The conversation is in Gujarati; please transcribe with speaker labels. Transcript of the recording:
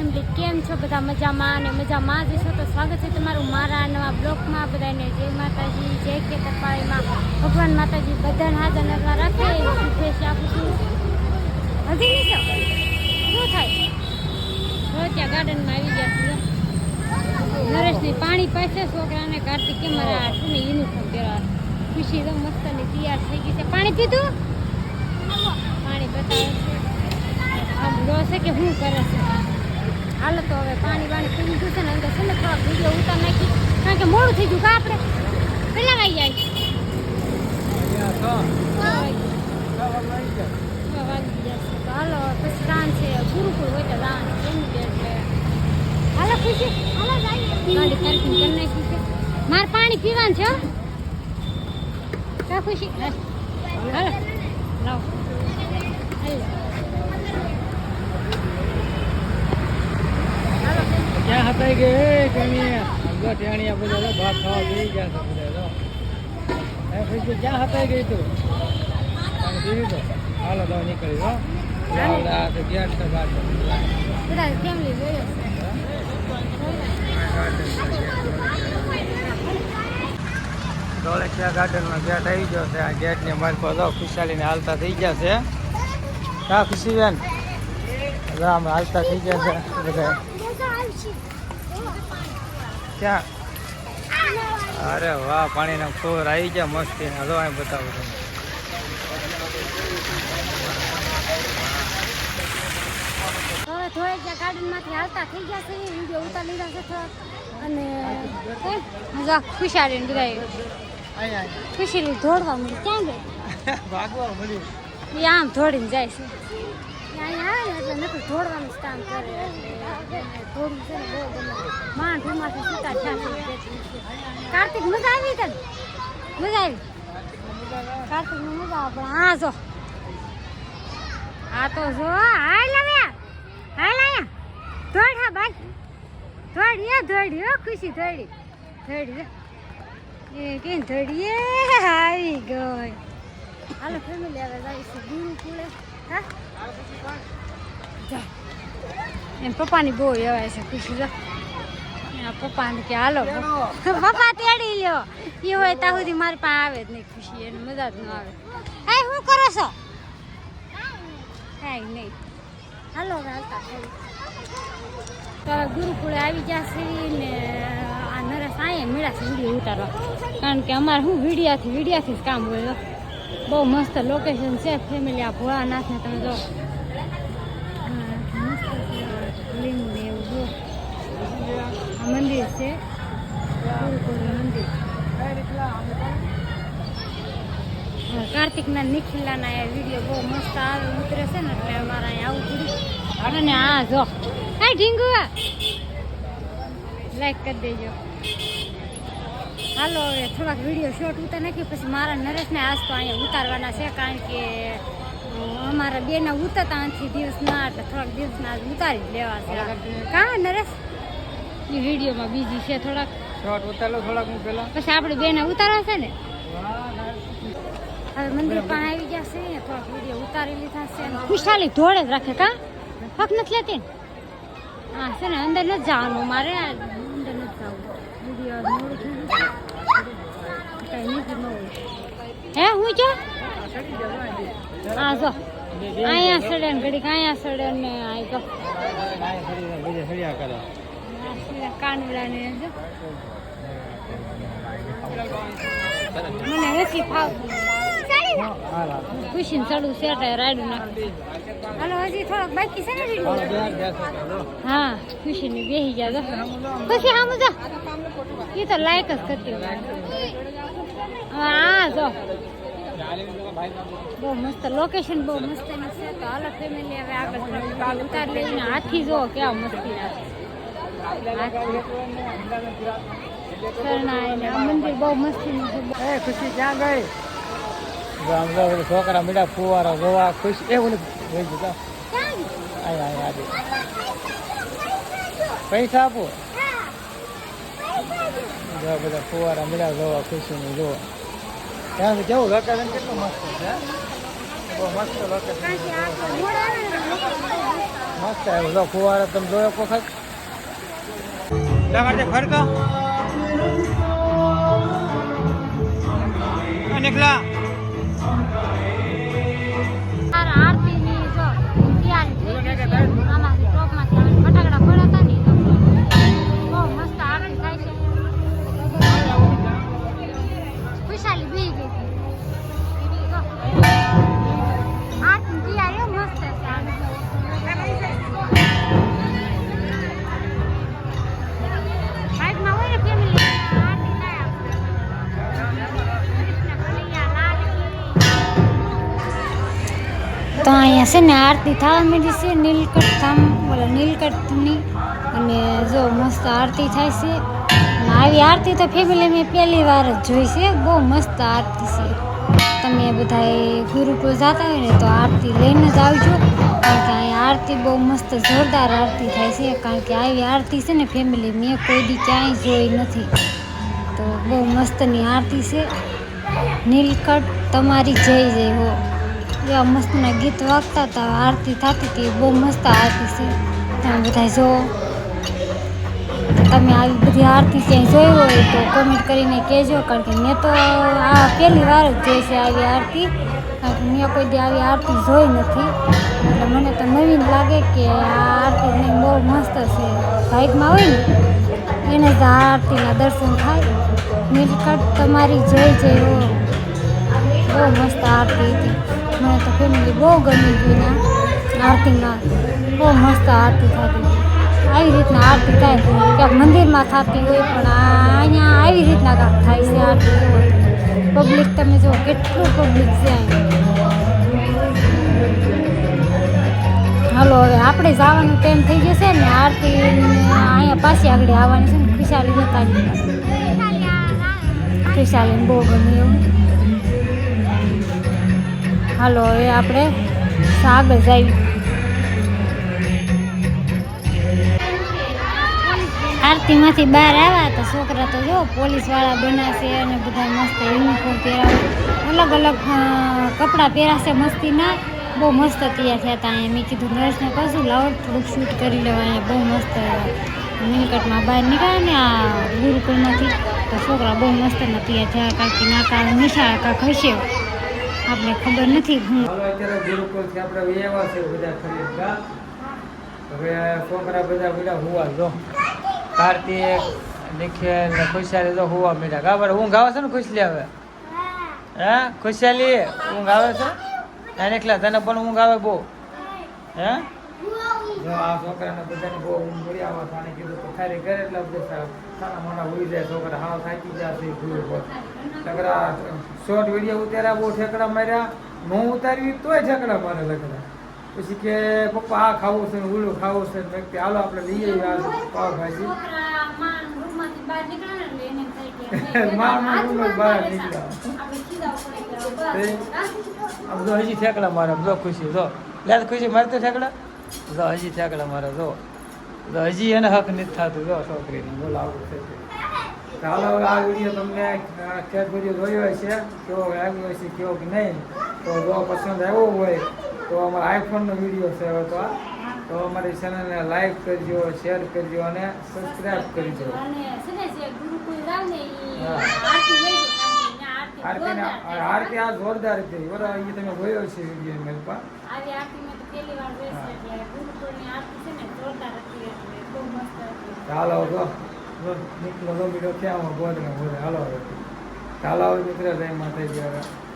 Speaker 1: ફેમિલી કેમ છો? બધા મજામાં અને મજામાં જ છો? તો સ્વાગત છે તમારું મારા નવા બ્લોકમાં બધાને જય માતાજી, જય કે કપાળીમાં ભગવાન માતાજી બધાને હાજર નજર રાખે શુભેચ્છા આપું છું. હજી નહીં શું થાય? રોજ્યા ગાર્ડનમાં આવી ગયા છીએ. નરેશની પાણી પાસે છોકરાને કાર્તિક કે મારા શું ને યુનિફોર્મ પહેરવા ખુશી તો મસ્તની તૈયાર થઈ ગઈ છે. પાણી પીધું? પાણી બતાવે છે આમ જોશે કે શું કરે છે? હાલો તો હવે પાણી વાણી પી લીધું છે ને અંદર છે ને થોડાક વીડિયો ઉતાર નાખી કારણ કે મોડું થઈ ગયું કા આપણે? કેટલા વાગી જાય વાગી. જશે તો હાલો, પછી દાન છે. ગુરુકુળ હોય તો કે એટલે. હાલો, ખુશી. હાલો ગાડી મારે પાણી પીવાનું છે. કા ખુશી. હાલો. લાવો હાલો
Speaker 2: ક્યાં હતા કે ટેણીયા બધા ભાત ખાવા જઈ ગયા છે બધા પછી ક્યાં હતા ગઈ તું? પીવી તો. હાલો તો નીકળી હો. તો ધોળકિયા ગાર્ડનમાં ગેટ આવી ગયો છે. આ ગેટની મારી પર ખુશાલીને હાલતા થઈ ગયા છે. કા ખુશીબેન આમ હાલતા થઈ ગયા છે બધા. ક્યાં? અરે વાહ પાણીના ફોર આવી ગયા મસ્તી હલો અહીં બતાવું તમને.
Speaker 1: હવે થોડે જ્યાં ગાર્ડનમાંથી હાલતા થઈ ગયા છે. વીડિયો ઉતાર લીધા છે થોડાક. અને મજા ખુશાલી દોડવા મળી. ક્યાં ગઈ?
Speaker 2: ભાગવા
Speaker 1: આમ દોડીને જાય છે. એ અહીંયા આવે ને એટલે નકર દોડવાનું જ કામ કરે એટલે છે ને બહુ ગમે થયા કાર્તિક મજા આવી તને મજા આવી કાર્તિક મજા આવે પણ આ જો આ તો જો હાલ હવે હાલ આયા દોડ હા ભાઈ ધોડી દોડી હો ખુશી ધોડી ધોડી કે દોડી એ આવી ગઈ હાલો ફેમિલી, હવે જાય છે ગુરુકુળે હા. એમ પપ્પાની બહુ એવાય છે, ખુશી જો. પપ્પાને કે, હાલો, પપ્પા. તેડી લ્યો. એ હોય ત્યાં સુધી મારી પાસે આવે જ નહીં ખુશી, એને મજા જ ન આવે. હે શું કરો છો? કાંઈ નહીં. હાલો હાલતા તો ગુરુકુળે આવી ગયા છે ને, આ નરેશ અહીંયા મેળા છે વીડિયો ઉતારવા. કારણ કે અમારે શું વિડીયાથી વિડીયાથી જ કામ હોય. બહુ મસ્ત લોકેશન છે ફેમિલી આ તમે હા, મસ્ત ને એવું જો. મંદિર છે મંદિર. હા, કાર્તિકના નિખિલાના એ વીડિયો બહુ મસ્ત આવે ઉતરે છે ને એટલે અમારે અહીંયા આવું પડ્યું. અને આ જો. કાંઈ ઢીંગુ લાઈક કરી દેજો. હાલો થોડાક વીડિયો શોર્ટ ઉતાર નાખી પછી મારા નરેશને આજ તો અહીંયા ઉતારવાના છે કારણ કે અમારા બેના ઉતરતા નથી દિવસના એટલે થોડાક દિવસના આજ ઉતારી જ લેવા છે. કા નરેશ? એ વિડીયોમાં બીજી છે થોડાક.
Speaker 2: શોર્ટ ઉતારો થોડાક હું પેલા
Speaker 1: પછી આપણે બેને ઉતારવા છે ને? હવે મંદિર પણ આવી ગયા છે થોડાક વીડિયો ઉતારી લીધા છે. ખુશાલી ધોળે જ રાખે કા? પગ નથી લેતી હા છે ને અંદર નથી જવાનું મારે આ અંદર નથી જવું વીડિયો મોડું થઈ ગયું છે. કાંઈ નીકળી ન હોય હે હું છે હા જો અહીંયા સડે ને ઘડીક અહીંયા સડે ને આ તો
Speaker 2: બીજા સળિયા કરે
Speaker 1: આ સીધા કાનવડા ને જો. મને નથી ફાવતું.
Speaker 2: ખુશી
Speaker 1: ને ચડું સેટ રાડું નાખું. હાલો હજી થોડોક બાકી છે ને. હા ખુશીની બેસી ગયા જો ખુશી હા મજા એ તો લાયક જ કરતી હા જો. બહુ મસ્ત લોકેશન બહુ મસ્ત છે તો હાલો ફેમિલી હવે આગળ ઉતાર લઈને હાથી જો કેવા મસ્તી આ મંદિર બહુ મસ્તી
Speaker 2: એ ખુશી ક્યાં ગઈ? જો જો મીડા ફુવારા જોવા, ખુશ. એ પૈસા આપો. જો બધા ફુવારા મીડા જોવા ખુશી ને જોવા. ત્યાં કેવું લોકેશન કેટલું મસ્ત છે બહુ મસ્ત લોકેશન
Speaker 1: મસ્ત
Speaker 2: આવ્યું લો ફુવારા તમે જોયો વખત? લગાડજે ફરતો.
Speaker 1: આ અહીંયા છે ને આરતી થવા માંડી છે, નીલકંઠ ધામ, બોલો નીલકંઠની અને જો મસ્ત આરતી થાય છે. આવી આરતી તો ફેમિલી મેં પહેલી વાર જ જોઈ છે. બહુ મસ્ત આરતી છે. તમે બધા ગુરુકુળ જતા હોય ને તો આરતી લઈને જ આવજો. કારણ કે અહીંયા આરતી બહુ મસ્ત જોરદાર આરતી થાય છે. કારણ કે આવી આરતી છે ને ફેમિલી મેં કોઈ દી ક્યાંય જોઈ નથી. તો બહુ મસ્તની આરતી છે. નીલકંઠ, તમારી જય જય હો. એવા મસ્તના ગીત વાગતા હતા, આરતી થતી હતી બહુ મસ્ત આરતી છે. તમે બધા જો. તમે આવી બધી આરતી ક્યાંય જોઈ હોય તો કોમેન્ટ કરીને કહેજો, કારણ કે મેં તો આ પહેલી વાર જ જોઈ છે આવી આરતી. કારણ કે મેં કોઈ દી આવી આરતી જોઈ નથી. એટલે મને તો નવીન લાગે કે આ આરતી બહુ મસ્ત છે. ભાઈકમાં હોય ને, એને જ આરતીના દર્શન થાય. નીલકંઠ તમારી જય જય હો. બહુ મસ્ત આરતી હતી. મને તો ફેમિલી બહુ ગમી ગયું ને. આરતીમાં બહુ મસ્ત આરતી થતી આવી રીતના આરતી થાય ક્યાંક મંદિરમાં થતી હોય પણ અહીંયા આવી રીતના કાંક થાય છે આરતી પબ્લિક તમે જુઓ કેટલું પબ્લિક છે હાલો, હવે આપણે જવાનું ટાઈમ થઈ જશે ને. આરતી અહીંયા પાછી આગળ આવવાની છે ને. ખુશાલી જતા ખુશાલી બહુ ગમે એવું. હાલો, હવે આપણે શાક જઈએ આરતીમાંથી બહાર આવ્યા તો છોકરા તો જો પોલીસવાળા બનાવશે અને બધા મસ્ત યુનિફોર્મ પહેરાવે. અલગ અલગ કપડાં પહેરાશે મસ્તીના બહુ મસ્ત તૈયાર થયા હતા અહીંયા. મેં કીધું, નર્સને કશું લાવો, થોડુંક શૂટ કરી લેવા. અહીંયા બહુ મસ્ત મિલકટમાં બહાર નીકળ્યા ને આ ગુરુકુળમાંથી. તો છોકરા બહુ મસ્ત તૈયાર થયા, કારણ કે નાકા નિશાળ કાંક હશે. આપણે ખબર નથી. હું
Speaker 2: અત્યારે ગુરુકુળથી આપણે એવા છે બધા ખરીદતા હવે છોકરા બધા બધા હુવા જો. કાર્તિક નિખિલ ને ખુશાલી તો હુવા મીઠા ખબર ઊંઘ આવે છે ને ખુશલી આવે હે? ખુશાલી? ઊંઘ આવે છે? એને એકલા તને પણ ઊંઘ આવે બહુ? હે? જો આ છોકરાને બધાને બહુ ઊંઘ મળી આવવા થાને કીધું તો ખાલી ઘરે એટલે બધે ખાના મોટા હોઈ જાય છોકરા હાવ થાકી જાય છે ગુરુ પર છોકરા શોર્ટ વીડિયો ઉતાર્યા બહુ ઠેકડા માર્યા ન ઉતારવી તોય ઠેકડા મારે લગડા. પછી કે પપ્પા આ ખાવું છે ઓલું ખાવું છે વ્યક્તિ હાલો આપણે લઈએ પાવભાજી. હજી ઠેકડા મારે જો ખુશી જો. લે તો ખુશી મારે તો ઠેકડા? જો હજી ઠેકડા મારે જો. હજી એને હક નથી થતું. જો છોકરીને બોલ આવું છે ચાલો હવે આ વીડિયો તમને ખેત વીડિયો જોયો હશે કેવો આવ્યો હશે કેવો કે નહીં તો જો પસંદ આવ્યો હોય તો અમારા આઈફોનનો વીડિયો છે હવે તો આ તો અમારી ચેનલને લાઈક કરજો શેર કરજો અને સબસ્ક્રાઈબ કરજો. આરતી આરતી આ જોરદાર હતી બરાબર અહીં તમે જોયો છે વીડિયો મેં પણ
Speaker 1: આવી આરતીમાં તો પહેલી વાર બેસે એટલે ગુરુકુળની આરતી છે ને જોરદાર હતી એટલે બહુ મસ્ત હતી.
Speaker 2: નીકળો ક્યાં ને હાલો હવે. જય માતાજી